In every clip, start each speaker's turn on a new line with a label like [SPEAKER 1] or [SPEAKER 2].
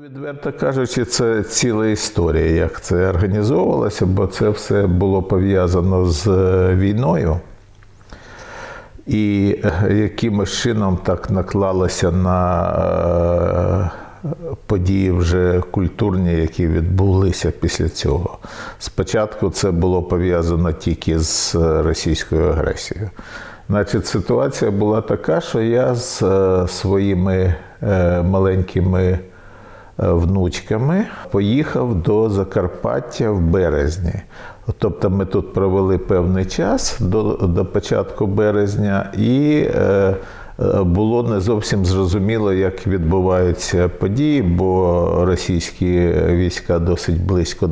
[SPEAKER 1] Відверто кажучи, це ціла історія, як це організовувалося, бо це все було пов'язано з е, війною. І е, якимось чином так наклалося на е, події вже культурні, які відбулися після цього. Спочатку це було пов'язано тільки з російською агресією. Значить, ситуація була така, що я з своїми маленькими внучками поїхав до Закарпаття в березні. Тобто ми тут провели певний час до, до початку березня, і е, е, було не зовсім зрозуміло, як відбуваються події, бо російські війська досить близько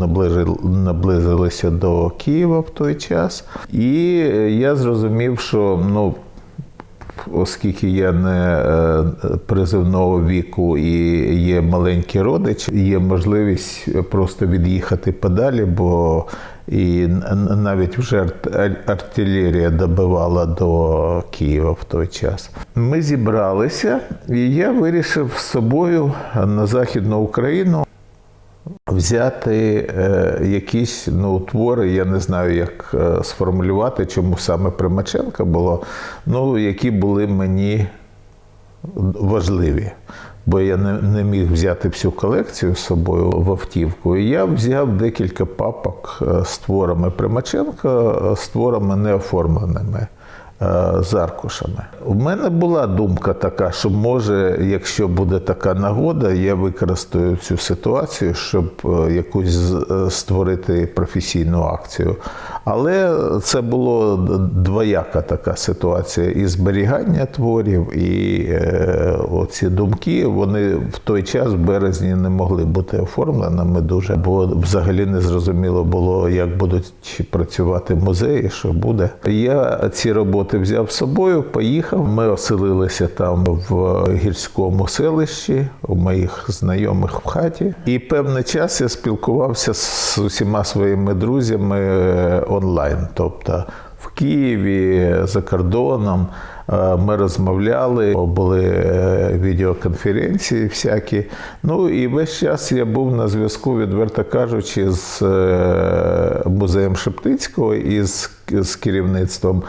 [SPEAKER 1] наблизилися до Києва в той час. І я зрозумів, що ну, оскільки я не е, призивного віку і є маленький родич, є можливість просто від'їхати подалі, бо і навіть вже артилерія добивала до Києва в той час. Ми зібралися, і я вирішив з собою на Західну Україну взяти е, якісь ну, твори, я не знаю, як е, сформулювати, чому саме Примаченка було, ну, які були мені важливі. Бо я не, не міг взяти всю колекцію з собою в автівку. І я взяв декілька папок е, з творами Примаченка, е, з творами неоформленими з аркушами. У мене була думка така, що може, якщо буде така нагода, я використаю цю ситуацію, щоб е, якусь е, створити професійну акцію. Але це було двояка така ситуація і зберігання творів, і е, оці думки, вони в той час в березні не могли бути оформленими дуже, бо взагалі не зрозуміло було, як будуть працювати музеї, що буде. Я ці роботи взяв з собою, поїхав. Ми оселилися там в гірському селищі у моїх знайомих в хаті. І певний час я спілкувався з усіма своїми друзями е, онлайн, тобто в Києві, за кордоном. Е, Ми розмовляли, були е, відеоконференції всякі. Ну і весь час я був на зв'язку, відверто кажучи, з е, музеєм Шептицького і з, з керівництвом,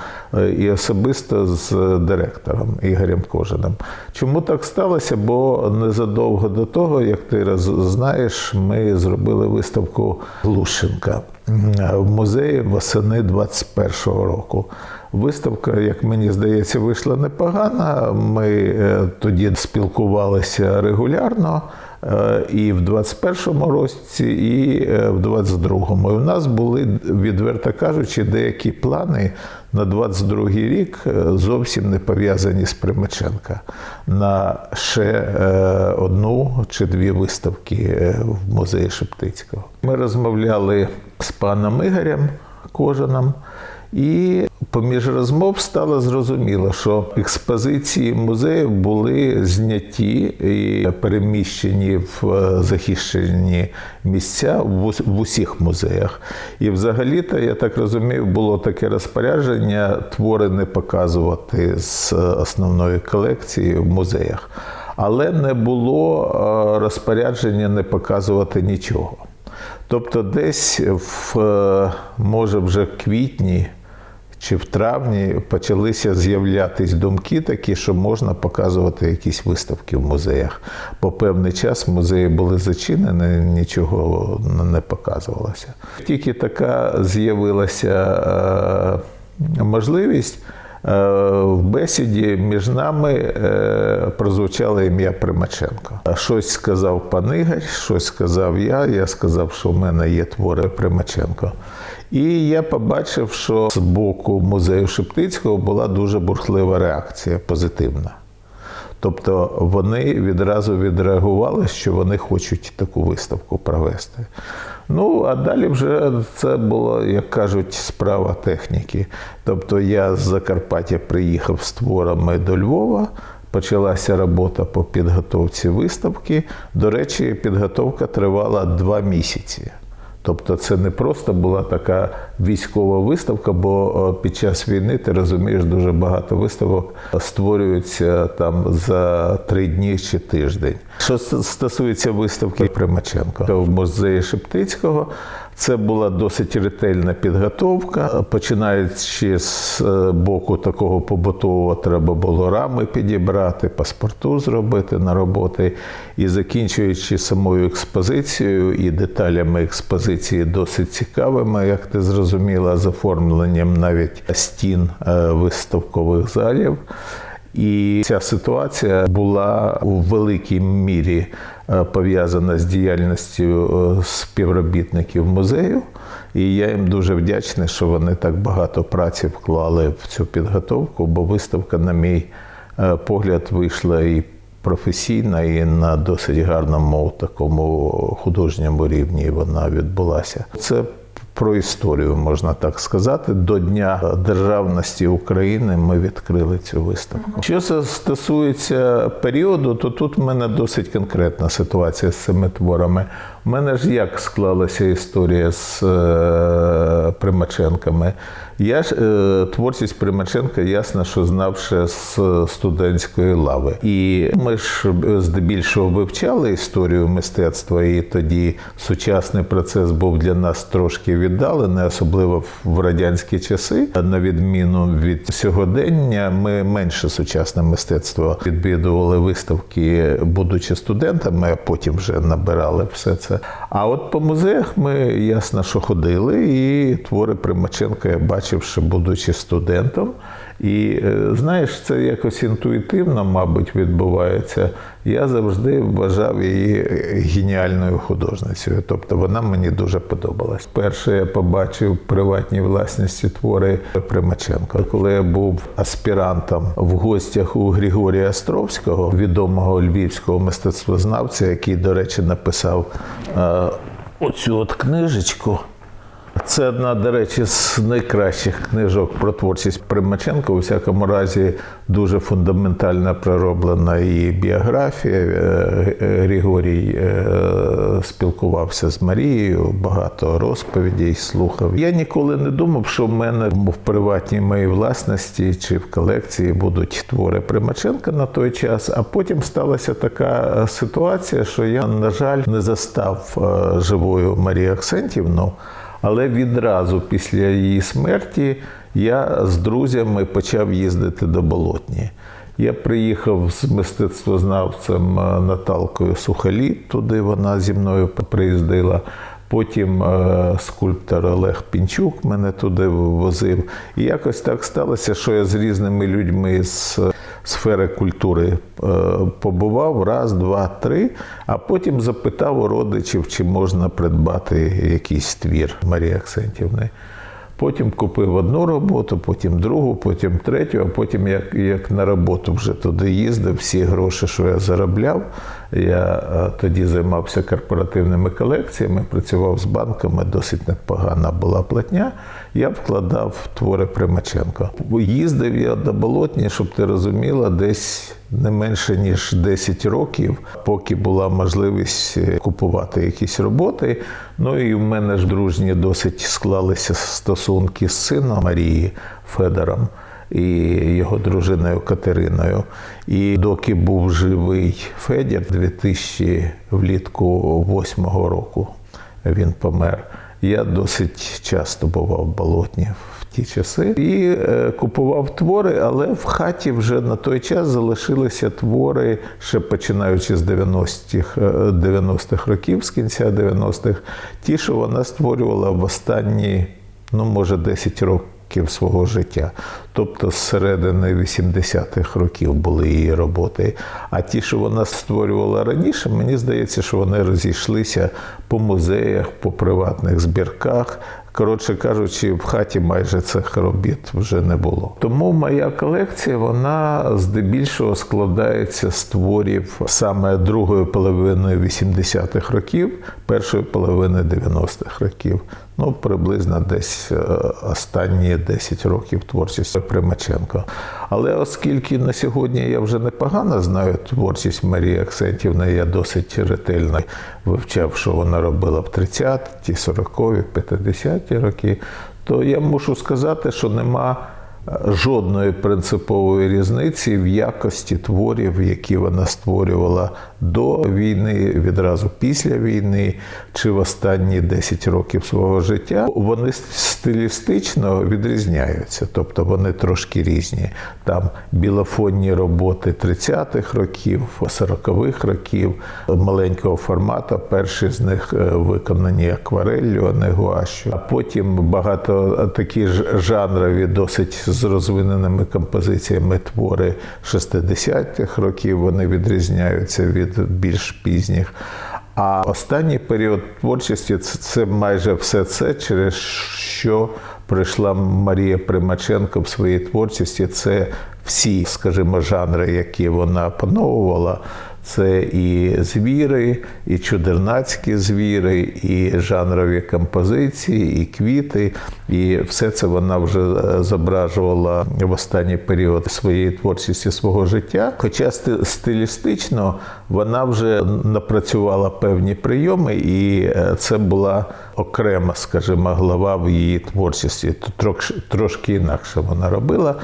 [SPEAKER 1] і особисто з директором Ігорем Кожиним. Чому так сталося? Бо незадовго до того, як ти знаєш, ми зробили виставку Глушенка в музеї восени 21-го року. Виставка, як мені здається, вийшла непогана. Ми е, тоді спілкувалися регулярно. е, І в 21-му році, і е, в 22-му. І у нас були, відверто кажучи, деякі плани на 22-й рік зовсім не пов'язані з Примаченка на ще одну чи дві виставки в музеї Шептицького. Ми розмовляли з паном Ігорем Кожаном. І поміж розмов стало зрозуміло, що експозиції музеїв були зняті і переміщені в е, захищені місця в усіх музеях. І взагалі-то, я так розумію, було таке розпорядження твори не показувати з основної колекції в музеях. Але не було е, розпорядження не показувати нічого. Тобто, десь в е, може вже квітні чи в травні почалися з'являтись думки такі, що можна показувати якісь виставки в музеях. По певний час музеї були зачинені, нічого не показувалося. Тільки така з'явилася е, можливість. Е, В бесіді між нами е, прозвучало ім'я Примаченко. Щось сказав пан Ігор, щось сказав я. Я сказав, що в мене є твори Примаченко. І я побачив, що з боку музею Шептицького була дуже бурхлива реакція, позитивна. Тобто вони відразу відреагували, що вони хочуть таку виставку провести. Ну, а далі вже це було, як кажуть, справа техніки. Тобто я з Закарпаття приїхав з творами до Львова, почалася робота по підготовці виставки. До речі, підготовка тривала два місяці. Тобто це не просто була така військова виставка, бо е, під час війни ти розумієш, дуже багато виставок створюються там за три дні чи тиждень. Що стосується виставки Примаченко в музеї Шептицького, це була досить ретельна підготовка. Починаючи з е, боку такого побутового, треба було рами підібрати, паспорту зробити на роботи, і закінчуючи самою експозицією і деталями експозиції досить цікавими, як ти зрозуміла, з оформленням навіть стін е, виставкових залів. І ця ситуація була у великій мірі е, пов'язана з діяльністю е, співробітників музею. І я їм дуже вдячний, що вони так багато праці вклали в цю підготовку, бо виставка, на мій е, погляд, вийшла і професійна, і на досить гарному такому художньому рівні вона відбулася. Це про історію, можна так сказати. До Дня державності України ми відкрили цю виставку. Що це стосується періоду, то тут в мене досить конкретна ситуація з цими творами. У мене ж як склалася історія з е, Примаченками. Я ж е, творчість Примаченка, ясно, що знав ще з студентської лави. І ми ж здебільшого вивчали історію мистецтва, і тоді сучасний процес був для нас трошки віддалений, особливо в радянські часи. На відміну від сьогодення, ми менше сучасне мистецтво відвідували виставки, будучи студентами, а потім вже набирали все це. А от по музеях ми ясно, що ходили, і твори Примаченка я бачив, ще будучи студентом. І е, знаєш, це якось інтуїтивно, мабуть, відбувається. Я завжди вважав її геніальною художницею. Тобто вона мені дуже подобалась. Перше я побачив в приватній власності твори Примаченка. Коли я був аспірантом в гостях у Григорія Островського, відомого львівського мистецтвознавця, який, до речі, написав е, оцю от книжечку. Це одна, до речі, з найкращих книжок про творчість Примаченка. У всякому разі, дуже фундаментально пророблена її біографія. Е, Григорій е, спілкувався з Марією, багато розповідей слухав. Я ніколи не думав, що в мене в приватній моїй власності чи в колекції будуть твори Примаченка на той час. А потім сталася така ситуація, що я, на жаль, не застав е, живою Марію Аксентівну. Але відразу після її смерті я з друзями почав їздити до Болотні. Я приїхав з мистецтвознавцем е, Наталкою Сухаліт, туди вона зі мною приїздила. Потім е, скульптор Олег Пінчук мене туди возив. І якось так сталося, що я з різними людьми з сфери культури е, побував раз, два, три, а потім запитав у родичів, чи можна придбати якийсь твір Марії Аксентівни. Потім купив одну роботу, потім другу, потім третю, а потім, як, як на роботу вже туди їздив, всі гроші, що я заробляв. Я тоді займався корпоративними колекціями, працював з банками, досить непогана була платня. Я вкладав твори Примаченко. Їздив я до Болотні, щоб ти розуміла, десь не менше ніж 10 років, поки була можливість е, купувати якісь роботи. Ну і в мене ж дружні досить склалися стосунки з сином Марії Федором і його дружиною Катериною. І доки був живий Федір 2000 влітку 8 року він помер. Я досить часто бував в болотні в ті часи і е, купував твори, але в хаті вже на той час залишилися твори, ще починаючи з 90-х, е, 90-х років, з кінця 90-х, ті, що вона створювала в останні, ну може, 10 років. Свого життя, тобто з середини 80-х років були її роботи. А ті, що вона створювала раніше, мені здається, що вони розійшлися по музеях, по приватних збірках. Коротше кажучи, в хаті майже цих робіт вже не було. Тому моя колекція вона здебільшого складається з творів саме другої половини 80-х років, першої половини 90-х років. Ну, приблизно десь е, останні 10 років творчості Примаченко. Але оскільки на сьогодні я вже непогано знаю творчість Марії Аксентівни, я досить ретельно вивчав, що вона робила в 30-ті, 40-ті, 50-ті роки, то я мушу сказати, що нема жодної принципової різниці в якості творів, які вона створювала до війни, відразу після війни, чи в останні 10 років свого життя. Вони стилістично відрізняються, тобто вони трошки різні. Там білофонні роботи 30-х років, 40-х років, маленького формату. Перші з них е, виконані аквареллю, а не гуашю. А потім багато такі ж жанрові, досить з розвиненими композиціями твори 60-х років. Вони відрізняються від більш пізніх. А останній період творчості це, майже все це, через що прийшла Марія Примаченко в своїй творчості. Це всі, скажімо, жанри, які вона опановувала. Це і звіри, і чудернацькі звіри, і жанрові композиції, і квіти. І все це вона вже е, зображувала в останній період своєї творчості свого життя. Хоча стилістично вона вже напрацювала певні прийоми, і е, це була окрема, скажімо, глава в її творчості. Трошки інакше вона робила.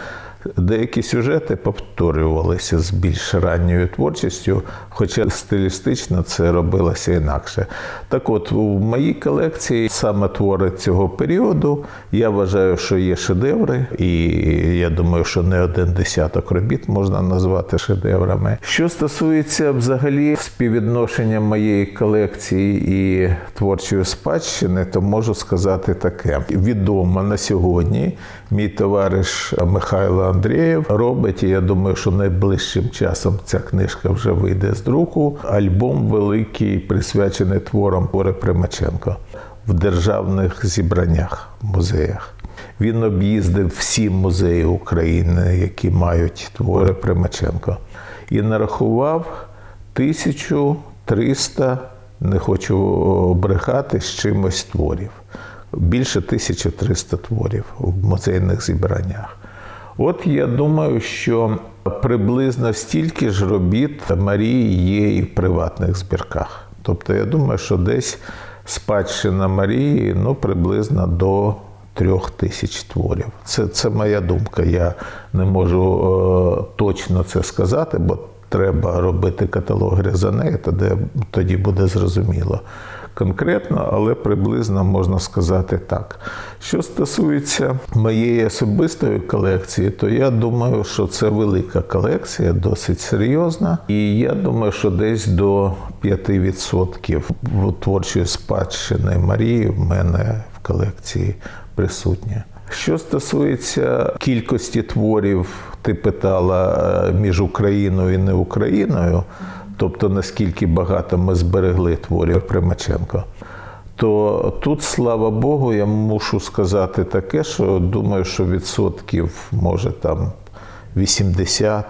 [SPEAKER 1] Деякі сюжети повторювалися з більш ранньою творчістю, хоча стилістично це робилося інакше. Так от, у моїй колекції саме твори цього періоду, я вважаю, що є шедеври, і я думаю, що не один десяток робіт можна назвати шедеврами. Що стосується взагалі співвідношення моєї колекції і творчої спадщини, то можу сказати таке: відомо на сьогодні мій товариш Михайло Андрієв робить. і Я думаю, що найближчим часом ця книжка вже вийде з друку. Альбом великий присвячений творам Бори Примаченко в державних зібраннях, музеях. Він об'їздив всі музеї України, які мають твори Примаченко, і нарахував 1300, не хочу брехати, з чимось творів. Більше 1300 творів в музейних зібраннях. От я думаю, що приблизно стільки ж робіт Марії є і в приватних збірках. Тобто, я думаю, що десь спадщина Марії ну, приблизно до трьох тисяч творів. Це це моя думка. Я не можу е, точно це сказати, бо треба робити каталог Рязанеї, тоді, тоді буде зрозуміло конкретно, але приблизно можна сказати так. Що стосується моєї особистої колекції, то я думаю, що це велика колекція, досить серйозна. І я думаю, що десь до 5% творчої спадщини Марії в мене в колекції присутня. Що стосується кількості творів, ти питала е, між Україною і не Україною тобто наскільки багато ми зберегли творів Примаченко, то тут, слава Богу, я мушу сказати таке, що думаю, що відсотків може там 80,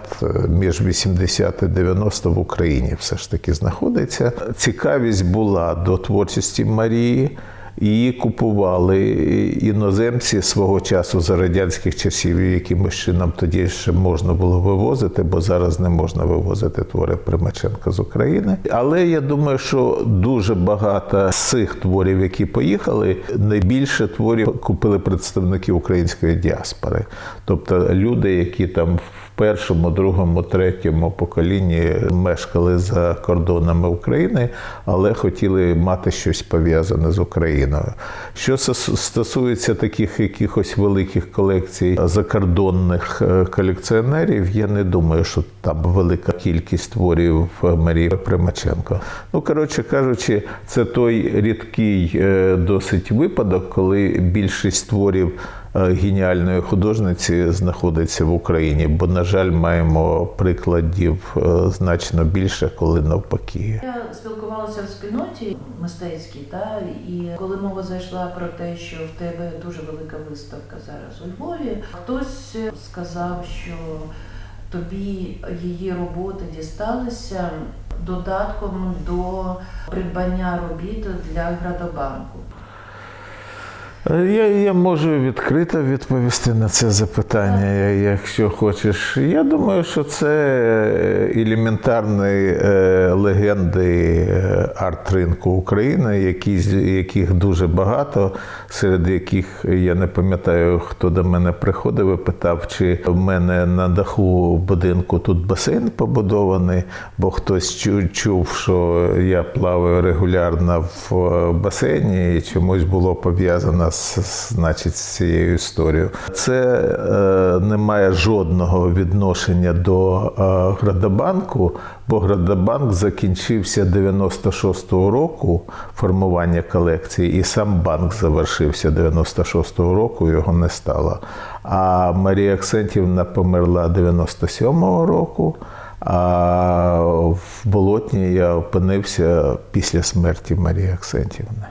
[SPEAKER 1] між 80 і 90 в Україні все ж таки знаходиться. Цікавість була до творчості Марії. Її купували іноземці свого часу за радянських часів, якимось чином тоді ще можна було вивозити, бо зараз не можна вивозити твори Примаченка з України. Але я думаю, що дуже багато з цих творів, які поїхали, найбільше творів купили представники української діаспори, тобто люди, які там першому, другому, третьому поколінні мешкали за кордонами України, але хотіли мати щось пов'язане з Україною. Що стосується таких якихось великих колекцій закордонних е, колекціонерів, я не думаю, що там велика кількість творів Марії Примаченко. Ну, коротше кажучи, це той рідкий е, досить випадок, коли більшість творів. Е, геніальної художниці знаходиться в Україні, бо, на жаль, маємо прикладів е, значно більше, коли навпаки.
[SPEAKER 2] Я спілкувалася в спільноті мистецькій, та і коли мова зайшла про те, що в тебе дуже велика виставка зараз у Львові, хтось сказав, що тобі її роботи дісталися додатком до придбання робіт для Градобанку.
[SPEAKER 1] Е, Я, я можу відкрито відповісти на це запитання, якщо хочеш. Я думаю, що це елементарні е, легенди е, арт-ринку України, які, яких дуже багато, серед яких я не пам'ятаю, хто до мене приходив і питав, чи в мене на даху будинку тут басейн побудований, бо хтось чу- чув, що я плаваю регулярно в е, басейні і чомусь було пов'язано значить, з цією історією. Це е, не має жодного відношення до е, Градобанку, бо Градобанк закінчився 96-го року формування колекції, і сам банк завершився 96-го року, його не стало. А Марія Аксентівна померла 97-го року. А в болотні я опинився після смерті Марії Аксентівни.